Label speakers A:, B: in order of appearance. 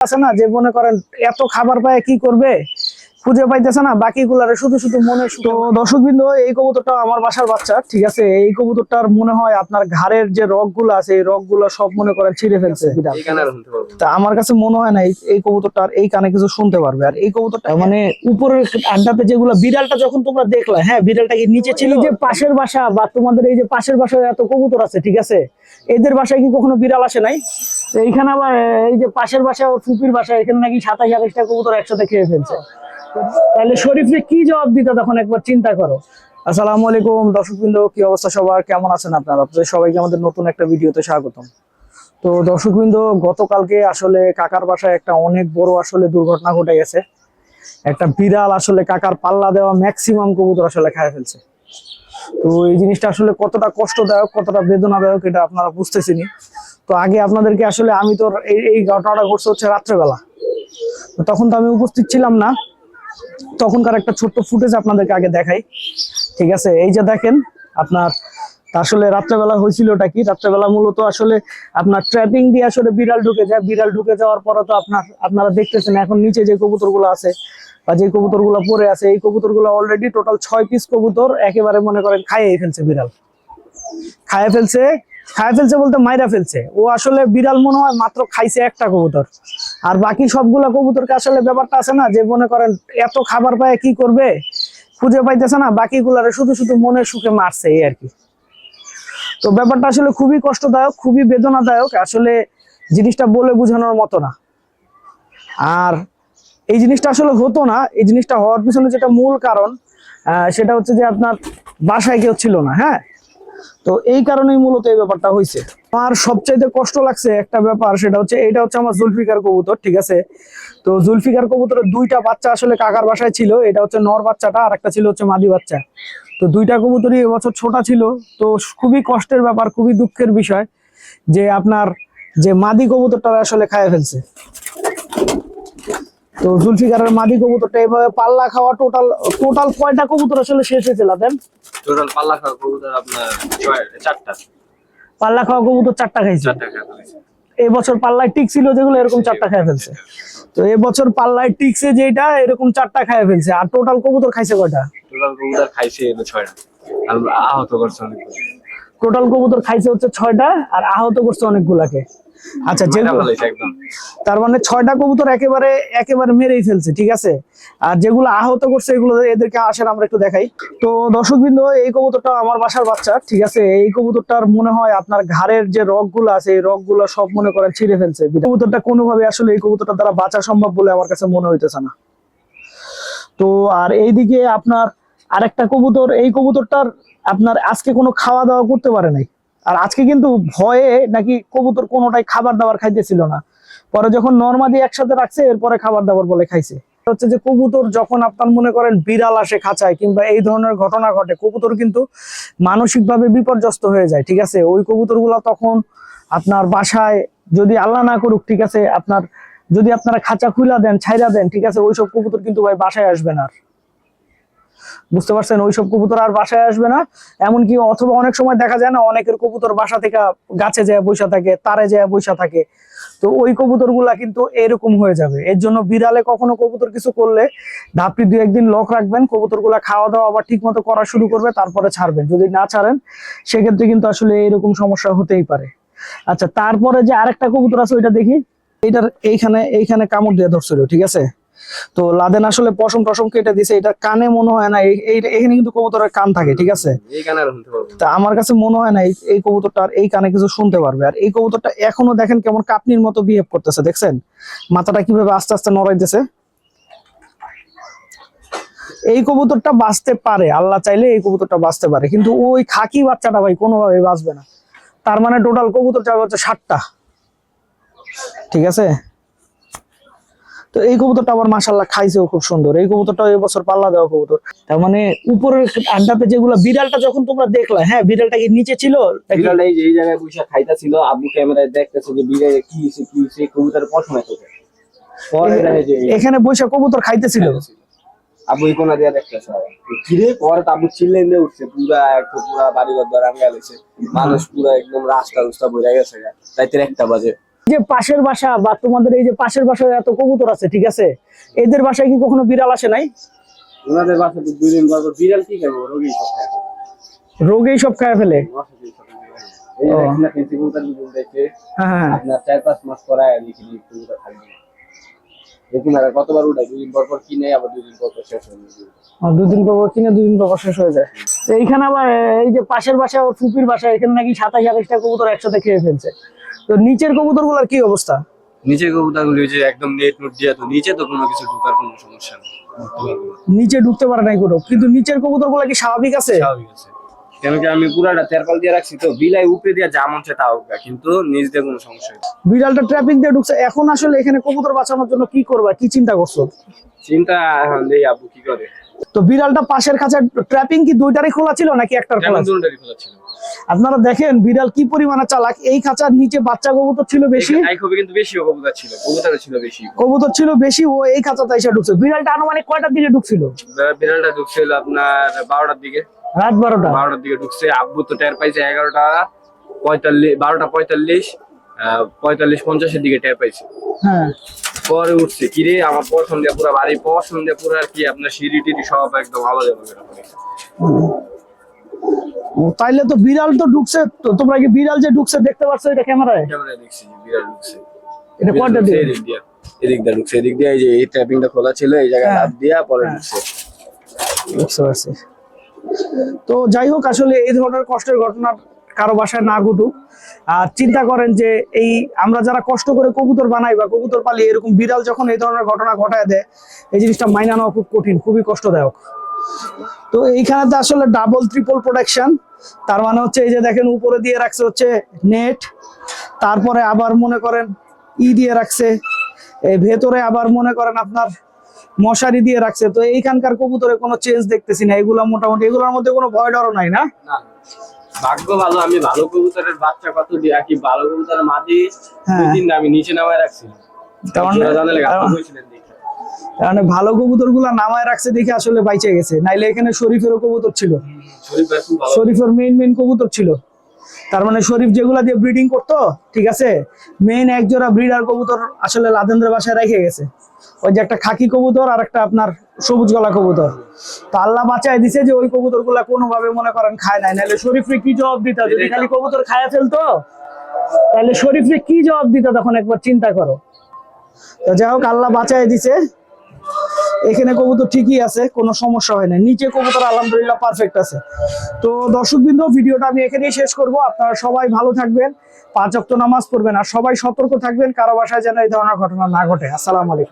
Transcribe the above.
A: আছে না যে মনে করেন এত খাবার পায় কি করবে? খুঁজে পাইতেছে না বাকি গুলারে শুধু শুধু মনে তো দর্শক বিন্দু এই কবুতরটা আমার বাসার বাচ্চা ঠিক আছে? এই কবুতরটার মনে হয় আপনার ঘাড়ের যে রগগুলো আছে এই রগগুলো সব মনে করেন ছিঁড়ে ফেলছে। তা আমার কাছে মনে হয় না এই- এই কবুতরটার এই কানে কিছু শুনতে পারবে। আর এই কবুতরটা মানে উপরের আড্ডাতে যেগুলো বিড়ালটা যখন তোমরা দেখলা হ্যাঁ বিড়ালটা কি নিচে ছিল? যে পাশের বাসা বা তোমাদের এই যে পাশের বাসায় এত কবুতর আছে ঠিক আছে? এদের বাসায় কি কখনো বিড়াল আসে নাই? এইখানে আবার এই যে পাশের বাসা ও ফুপির বাসা এখানে নাকি সাতাশ আঠাশটা কবুতর একসাথে খেয়ে ফেলছে। তাহলে শরীফে কি জবাব দিতে তখন একবার চিন্তা করো। আসসালামু আলাইকুম, দর্শকবৃন্দ, কি অবস্থা সবার? কেমন আছেন আপনারা? আপনাদের সবাইকে আমাদের নতুন একটা ভিডিওতে স্বাগতম। তো দর্শকবৃন্দ, গতকালকে আসলে কাকার বাসায় একটা অনেক বড় আসলে দুর্ঘটনা ঘটে গেছে। একটা বিড়াল আসলে কাকার পাল্লা দেওয়া ম্যাক্সিমাম কবুতর আসলে খায় ফেলছে। তো এই জিনিসটা আসলে কতটা কষ্টদায়ক, কতটা বেদনাদায়ক এটা আপনারা বুঝতেছেনি তো আগে আপনাদেরকে আসলে আমি তো এই এই ঘটনাটা ঘটছে হচ্ছে রাত্রেবেলা। তখন তো আমি উপস্থিত ছিলাম না। তখনকার একটা ছোট্ট ফুটেজ আপনাদেরকে আগে দেখাই। ঠিক আছে, এই যে দেখেন আপনার আসলে রাত্রেবেলা হয়েছিল ওটা কি? রাত্রেবেলা মূলত আসলে আপনার ট্র্যাপিং দিয়ে আসলে বিড়াল ঢুকে যায়। বিড়াল ঢুকে যাওয়ার পরে তো আপনার, আপনারা দেখতেছেন এখন নিচে যে কবুতরগুলো আছে বা যে কবুতরগুলো পরে আছে, এই কবুতরগুলো অলরেডি টোটাল ছয় পিস কবুতর একেবারে মনে করেন খাইয়ে ফেলছে বিড়াল। খাইয়ে ফেলছে খাইয়ে ফেলছে বলতে মাইরা ফেলছে। ও আসলে বিড়াল মনে হয় মাত্র খাইছে একটা কবুতর। আর বাকি সবগুলা কবুতরকে আসলে ব্যাপারটা আছে না, যে মনে করেন এত খাবার পায় কি করবে? খুঁজে পাইতেছে না বাকি গুলারে শুধু শুধু মনের সুখে মারছে এই আর কি। তো ব্যাপারটা আসলে খুবই কষ্টদায়ক, খুবই বেদনাদায়ক, আসলে জিনিসটা বলে বোঝানোর মতো না। আর এই জিনিসটা আসলে হতো না, এই জিনিসটা হওয়ার পিছনে যেটা মূল কারণ সেটা হচ্ছে যে আপনার বাসায় কেউ ছিল না হ্যাঁ? তো এই কারণেই মূলত এই ব্যাপারটা হয়েছে আমার সবচাইতে কষ্ট লাগছে একটা ব্যাপার, সেটা হচ্ছে এটা হচ্ছে আমার জুলফিকার কবুতর, ঠিক আছে? তো জুলফিকার কবুতরের দুইটা বাচ্চা আসলে কাকার বাসায় ছিল, এটা হচ্ছে নর বাচ্চাটা আর একটা ছিল হচ্ছে মাদি বাচ্চা। তো দুইটা কবুতরই এবছর ছোট ছিল, তো খুবই কষ্টের ব্যাপার, খুবই দুঃখের বিষয় যে আপনার যে মাদি কবুতরটা আসলে খায় ফেলছে। তো জুলফিকারের মাদি কবুতরটা এভাবে পাল্লা খাওয়া টোটাল টোটাল কয়টা কবুতর আসলে শেষ হয়েছিল দেন
B: টোটাল পাল্লা খাওয়া কবুতর আপনার চারটা।
A: পাল্লা খাওয়া কবুতর চারটা খাইছে।
B: চারটা খাওয়া ফেলেছে।
A: এই বছর পাল্লায় টিক ছিল যেগুলো এরকম চারটা খায় ফেলছে। তো এবছর পাল্লায় টিকছে যেটা এরকম চারটা খায় ফেলছে। আর টোটাল কবুতর খাইছে কয়টা?
B: টোটাল কবুতর খাইছে ছয়টা। আর আহত করছে অনেক
A: টোটাল কবুতর খাইছে হচ্ছে ছয়টা আর আহত করছে অনেকগুলাকে। আচ্ছা
B: একদম।
A: তার মানে ছয়টা কবুতর একেবারে একেবারে মেরেই ফেলছে ঠিক আছে? আর যেগুলো আহত করছে এগুলো এদেরকে আসেন আমরা একটু দেখাই। তো দর্শকবৃন্দ এই কবুতরটা আমার বাসার বাচ্চা ঠিক আছে? এই কবুতরটার মনে হয় আপনার ঘাড়ের যে রগগুলো আছে এই রগগুলো সব মনে করেন ছিঁড়ে ফেলছে। কবুতরটা কোনোভাবে আসলে এই কবুতরটা দ্বারা বাঁচা সম্ভব বলে আমার কাছে মনে হইতেছে না। তো আর এইদিকে আপনার আরেকটা কবুতর এই কবুতরটার আপনার আজকে কোনো খাওয়া দাওয়া করতে পারে নাই? আর আজকে কিন্তু ভয়ে নাকি কবুতর কোনোটাই খাবার দাবার খাইতেছিল না। পরে যখন নর্মাদি একসাথে রাখছে, এরপরে খাবার দাবার বলে খাইছে। হচ্ছে যে কবুতর যখন আপনার মনে করেন বিড়াল আসে খাঁচায় কিংবা এই ধরনের ঘটনা ঘটে, কবুতর কিন্তু মানসিকভাবে বিপর্যস্ত হয়ে যায়, ঠিক আছে? ওই কবুতরগুলো তখন আপনার বাসায় যদি আল্লাহ না করুক, ঠিক আছে? আপনার যদি আপনারা খাঁচা খুলা দেন, ছাইরা দেন, ঠিক আছে? ওইসব কবুতর কিন্তু ভাই বাসায় আসবে না আর। বুঝতে পারছেন? ওইসব কবুতর আর বাসায় আসবে না। এমনকি অথবা অনেক সময় দেখা যায় না, অনেকের কবুতর বাসা থেকে গাছে যায় বৈশা থাকে, তারে যায় বৈশা থাকে। তো ওই কবুতরগুলা কিন্তু এরকম হয়ে যাবে। এর জন্য বিড়ালে কখনো কবুতর কিছু করলে ধাপটি দু একদিন লক রাখবেন কবুতরগুলা খাওয়া দাওয়া আবার ঠিক মতো করা শুরু করবে, তারপরে ছাড়বেন। যদি না ছাড়েন, সেক্ষেত্রে কিন্তু আসলে এরকম সমস্যা হতেই পারে। আচ্ছা তারপরে যে আরেকটা কবুতর আছে, ওইটা দেখি। এইটার এইখানে এইখানে কামড় দিয়ে ধরছিল, ঠিক আছে? তো লাদেন আসলে পশম টসম কেটে দিছে এটা কানে মনে হয় না এখানে কিন্তু কবুতরের কান থাকে ঠিক আছে? তা আমার কাছে মনে হয় না এই- কবুতরটা আর এই কানে কিছু শুনতে পারবে। আর এই কবুতরটা এখনও দেখেন কেমন কাপনির মতো বিহেভ করতেছে দেখছেন? মাথাটা কীভাবে আস্তে আস্তে নড়াইতেছে। এই কবুতরটা বাঁচতে পারে আল্লাহ চাইলে এই কবুতরটা বাঁচতে পারে কিন্তু ওই খাকি বাচ্চাটা ভাই কোনোভাবে বাঁচবে না। তার মানে টোটাল কবুতর চাবে হচ্ছে ষাটটা। ঠিক আছে? এই কবুতরটা আবার মাসাল্লাহ খাইছেও খুব সুন্দর। এই কবুতরটা এবছর পাল্লা দেওয়া কবুতর। তার মানে উপরের আড্ডাতে যেগুলো বিড়ালটা যখন তোমরা দেখলা হ্যাঁ বিড়ালটা কি নিচে ছিল? নাকি-
B: বিড়াল এই যে এই জায়গায় বসে খাইতাছিল আবু ক্যামেরায় দেখতেছে যে বিড়াল কি হইছে কি হইছে কবুতর দেখে যে
A: এখানে বসে কবুতর খাইতেছিল?
B: আবু এই কোনা দিয়া দেখতেছে কিরে পরে তো আবু চিল্লেন দিয়ে উঠছে পুরা একটু পুরা বাড়ি ঘর দ্বারা গেছে মানুষ পুরা একদম রাস্তা রুস্তা বইরা গেছে তাই তোর একটা বাজে।
A: যে পাশের বাসা বা তোমাদের এই যে পাশের বাসায় এত কবুতর আছে ঠিক আছে? এদের বাসায় কি কখনো বিড়াল আসে নাই?
B: ওনাদের বাসা তো দুই দিন পর পর বিড়াল কি খাব রোগী সব খায়
A: রোগেই সব খায় ফেলে?
B: মশা দিয়ে সব খায়। এই যে
A: ও।
B: দেখেন না ফেন্সি কবুতর বিপুল দেখছে আপনার চার পাঁচ মাস পরায় লিখে কবুতর থাকবে দেখুন আর কতবার উঠায় দুদিন পর পর কিনে আবার দুদিন পর পর শেষ হয়ে যাবে
A: দুদিন পর পর কিনে দুদিন পর পর শেষ হয়ে যায়। এইখানে আবার এই যে পাশের বাসা ফুপির বাসা এখানে নাকি সাতাশ আঠাশটা কবুতর একসাথে খেয়ে ফেলছে। তো নিচের কবুতরগুলার কি অবস্থা?
B: নিচে কবুতর গুলি যে একদম নেট নুট দিয়ে তো নিচে তো কোনো কিছু ঢোকার কোনো সমস্যা নেই।
A: নিচে ঢুকতে পারে নাই কোনো। কিন্তু নিচের কবুতরগুলা কি স্বাভাবিক আছে?
B: স্বাভাবিক আছে। কেন কি আমি পুরাটা তেরপাল দিয়ে রাখছি তো? বিলাই উপরে দিয়ে যা মন চায় তা হোক কিন্তু নিচ দিয়ে কোনো সমস্যা নেই।
A: বিড়ালটা ট্রাপিং দিয়ে ঢুকছে। এখন আসলে এখানে কবুতর বাঁচানোর জন্য কি করবা? কি চিন্তা করছ?
B: চিন্তা এখন দেই আব্বু কি করে?
A: তো বিড়ালটা পাশের কাছে ট্র্যাপিং কি দুইটারই খোলা ছিল নাকি একটার খোলা ছিল? আপনারা দেখেন বিড়াল কি পরিমাণে চালাক। এই খাঁচার নিচে বাচ্চা কবুতর ছিল বেশি।
B: কিন্তু বেশি কবুতর ছিল কবুতর ছিল বেশি।
A: কবুতর ছিল বেশি ও এই খাঁচাতে এসে ঢুকছে। বিড়ালটা আনুমানিক কয়টার দিকে ঢুকছিল?
B: বিড়ালটা ঢুকছিল আপনার বারোটার দিকে।
A: রাত বারোটা?
B: বারোটার দিকে ঢুকছে। আব্বু তো টের পাইছে এগারোটা পঁয়তাল্লিশ বারোটা পঁয়তাল্লিশ আহ, পঁয়তাল্লিশ পঞ্চাশের দিকে টের পাইছে।
A: হ্যাঁ।
B: পরে উঠছে। কিরে আমার পছন্দ পুরো বাড়ি পছন্দ পুরো আর কি আপনার সিঁড়ি টিড়ি সব একদম আলাদা হবে
A: তাইলে তো বিড়াল তো ঢুকছে তোমরা কি বিড়াল যে ঢুকছে দেখতে পাচ্ছ এটা ক্যামেরায়?
B: ক্যামেরায় দেখছি যে বিড়াল ঢুকছে।
A: এটা
B: ঢুকছে
A: দিয়ে?
B: এদিক দিয়ে এদিক দিয়ে ঢুকছে এদিক দিয়ে এই যে এই ট্যাপিংটা খোলা ছিল এই জায়গায়
A: হ্যাঁ।
B: হাত দিয়া পরে
A: হ্যাঁ।
B: ঢুকছে।
A: বুঝতে পারছি। তো যাই হোক আসলে এই ধরনের কষ্টের ঘটনা কারও বাসায় না ঘটুক। আর চিন্তা করেন যে এই আমরা যারা কষ্ট করে কবুতর বানাই বা কবুতর পালি, এরকম বিড়াল যখন এই ধরনের ঘটনা ঘটায় দেয়, এই জিনিসটা মাইনা নেওয়া খুব কঠিন, খুবই কষ্টদায়ক। তো এইখানেতে আসলে ডাবল ট্রিপল প্রোটেকশন তার মানে হচ্ছে এই যে দেখেন উপরে দিয়ে রাখছে হচ্ছে নেট তারপরে আবার মনে করেন ই দিয়ে রাখছে এই ভেতরে আবার মনে করেন আপনার মশারি দিয়ে রাখছে। তো এইখানকার কবুতরে কোনো চেঞ্জ দেখতেছি না, এগুলো মোটামুটি, এগুলোর মধ্যে কোনো ভয় ডরও নাই না।
B: ভাগ্য ভালো আমি ভালো কবুতরের বাচ্চা কত দিয়ে কি ভালো কবুতরের মাঝে
A: হ্যাঁ।
B: দুই আমি নিচে নামায় রাখছি।
A: তার মানে- তার মানে ভালো কবুতরগুলা নামায় রাখছে দেখে আসলে বাইচে গেছে। নাইলে এখানে শরীফেরও কবুতর ছিল। শরীফের মেইন মেইন কবুতর ছিল। তার মানে শরীফ যেগুলা দিয়ে ব্রিডিং করতো ঠিক আছে? মেইন একজোড়া ব্রিডার কবুতর আসলে লাদেন্দ্র বাসায় রেখে গেছে। ওই যে একটা খাকি কবুতর আর একটা আপনার সবুজ গলা কবুতর। তো আল্লাহ বাঁচায় দিছে যে ওই কবুতরগুলা কোনোভাবে মনে করেন খায় নাই। নাহলে শরীফরে কি জবাব দিত যদি খালি কবুতর খায়া ফেলতো, তাহলে শরীফরে কি জবাব দিত তখন একবার চিন্তা করো। তো যাই হোক, আল্লাহ বাঁচায় দিছে। এখানে কবুতর ঠিকই আছে, কোনো সমস্যা হয় না নিচে কবুতর আলহামদুলিল্লাহ পারফেক্ট আছে। তো দর্শকবৃন্দ, ভিডিওটা আমি এখানেই শেষ করব। আপনারা সবাই ভালো থাকবেন, পাঁচ অক্ট নামাজ পড়বেন, আর সবাই সতর্ক থাকবেন, কারও বাসায় যেন এই ধরনের ঘটনা না ঘটে। আসসালামু আলাইকুম।